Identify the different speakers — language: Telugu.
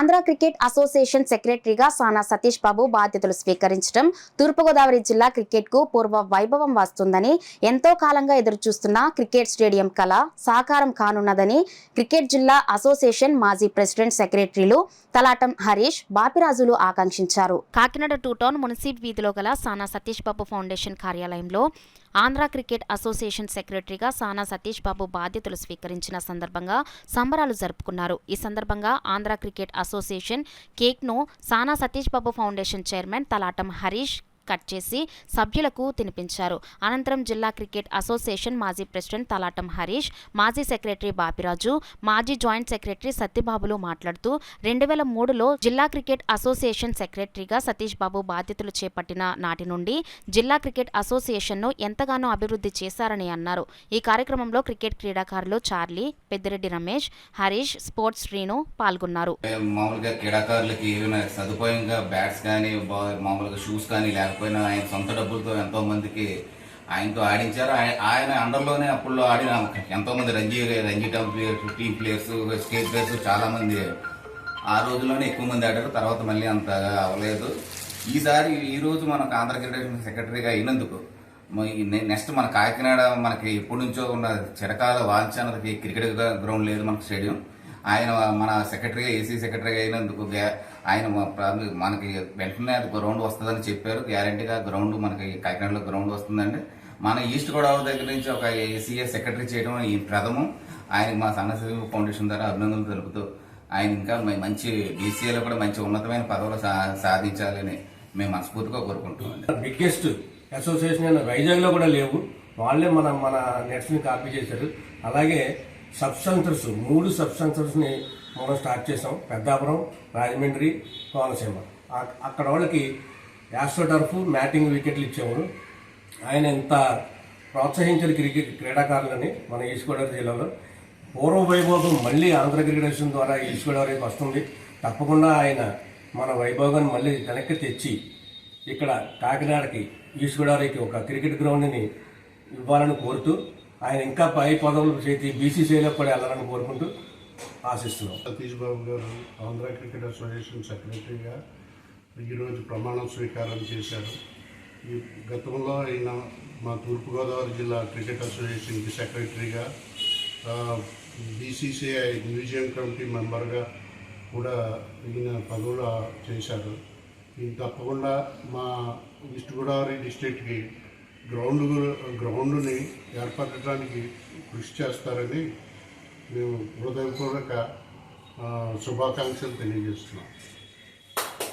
Speaker 1: ఆంధ్ర క్రికెట్ అసోసియేషన్ సెక్రటరీగా సానా సతీష్ బాబు బాధ్యతలు స్వీకరించడం తూర్పుగోదావరి జిల్లా క్రికెట్కు పూర్వ వైభవం వస్తుందని ఎంతో కాలంగా ఎదురుచూస్తున్న క్రికెట్ స్టేడియం కళ సాకారం కానున్నదని క్రికెట్ జిల్లా అసోసియేషన్ మాజీ ప్రెసిడెంట్ సెక్రటరీలు తలాటం హరీష్ బాపిరాజులు ఆకాంక్షించారు. కాకినాడ టూ టౌన్ మున్సిప్ వీధిలో గల సానా సతీష్ బాబు ఫౌండేషన్ కార్యాలయంలో ఆంధ్ర క్రికెట్ అసోసియేషన్ సెక్రటరీగా సానా సతీష్ బాబు బాధ్యతలు స్వీకరించిన సందర్భంగా సంబరాలు జరుపుకున్నారు. ఈ సందర్భంగా Andhra cricket association కేక్ను Sana Satish Babu foundation chairman Talatam Harish cut చేసి సభ్యులకు తినిపించారు. అనంతరం జిల్లా క్రికెట్ అసోసియేషన్ మాజీ ప్రెసిడెంట్ తలాటం హరీష్ మాజీ సెక్రటరీ బాపిరాజు మాజీ జాయింట్ సెక్రటరీ సత్యబాబులు మాట్లాడుతూ రెండు వేల మూడులో జిల్లా క్రికెట్ అసోసియేషన్ సెక్రటరీగా సతీష్ బాబు బాధ్యతలు చేపట్టిన నాటి నుండి జిల్లా క్రికెట్ అసోసియేషన్ను ఎంతగానో అభివృద్ధి చేశారని అన్నారు. ఈ కార్యక్రమంలో క్రికెట్ క్రీడాకారులు చార్లీ పెద్దిరెడ్డి రమేష్ హరీష్ స్పోర్ట్స్ శ్రీను పాల్గొన్నారు.
Speaker 2: మామూలుగా క్రీడాకారులకి ఏమైనా సదుపాయంగా బ్యాట్స్ కానీ మామూలుగా షూస్ కానీ లేకపోయినా ఆయన సొంత డబ్బులతో ఎంతో మందికి ఆయనతో ఆడించారు. ఆయన అండర్లోనే అప్పుడు ఆడిన ఎంతో మంది Ranji Ranji players team players state players చాలా మంది ఆ రోజుల్లోనే ఎక్కువ మంది ఆడారు. తర్వాత మళ్ళీ అంత అవ్వలేదు. ఈసారి ఈ రోజు మనకు ఆంధ్ర క్రికెట్ సెక్రటరీగా అయినందుకు నెక్స్ట్ మన కాకినాడ మనకి ఎప్పటి నుంచో ఉన్న చిరకాల వాల్చానకి క్రికెట్ గ్రౌండ్ లేదు మనకు స్టేడియం. ఆయన మన సెక్రటరీగా ఏసీ సెక్రటరీగా అయినందుకు ఆయన మా- మనకి వెంటనే అది గ్రౌండ్ వస్తుందని చెప్పారు. గ్యారంటీగా గ్రౌండ్ మనకి కాకినాడలో గ్రౌండ్ వస్తుందండి. మన ఈస్ట్ గోదావరి దగ్గర నుంచి ఒక ఏసీఏ సెక్రటరీ చేయడం ఈ ప్రథమం. ఆయనకి మా సన్నశివ ఫౌండేషన్ ద్వారా అభినందనలు తెలుపుతూ ఆయన ఇంకా మంచి బీసీఏలో కూడా మంచి ఉన్నతమైన పదవులు సా- సాధించాలని మేము మనస్ఫూర్తిగా కోరుకుంటున్నాం
Speaker 3: బిగ్గెస్ట్ అసోసియేషన్ అయిన వైజాగ్లో కూడా లేవు. వాళ్ళే మన మన నెట్స్ని కాపీ చేశారు. అలాగే సబ్ సెంటర్స్ మూడు సబ్ సెంటర్స్ని మనం స్టార్ట్ చేసాం పెద్దాపురం రాజమండ్రి కోనసీమ. అక్కడ వాళ్ళకి యాస్ట్రోటర్ఫ్ మ్యాటింగ్ వికెట్లు ఇచ్చేవారు. ఆయన ఎంత ప్రోత్సహించిన క్రికెట్ క్రీడాకారులని మన ఈస్ట్ గోదావరి జిల్లాలో. పూర్వ వైభోగం మళ్ళీ ఆంధ్ర క్రికెటేషన్ ద్వారా ఈస్ట్ గోదావరికి వస్తుంది. తప్పకుండా ఆయన మన వైభోగాన్ని మళ్ళీ వెనక్కి తెచ్చి ఇక్కడ కాకినాడకి ఈస్ట్ గోదావరికి ఒక క్రికెట్ గ్రౌండ్ని ఇవ్వాలని కోరుతూ ఆయన ఇంకా పై పదవులు చేతి బీసీసీలో కూడా వెళ్ళాలని కోరుకుంటూ ఆశిస్తున్నాం.
Speaker 4: సతీష్ బాబు గారు ఆంధ్ర క్రికెట్ అసోసియేషన్ సెక్రటరీగా ఈరోజు ప్రమాణం స్వీకారం చేశారు. ఈ గతంలో ఆయన మా తూర్పుగోదావరి జిల్లా క్రికెట్ అసోసియేషన్కి సెక్రటరీగా బీసీసీఐ మ్యూజియం కమిటీ మెంబర్గా కూడా ఈయన పదవులు చేశారు. ఈయన తప్పకుండా మా ఈస్ట్ గోదావరి డిస్ట్రిక్ట్కి గ్రౌండ్ గ్రౌండ్ని ఏర్పరచడానికి కృషి చేస్తారని మేము హృదయపూర్వక శుభాకాంక్షలు తెలియజేస్తున్నాం.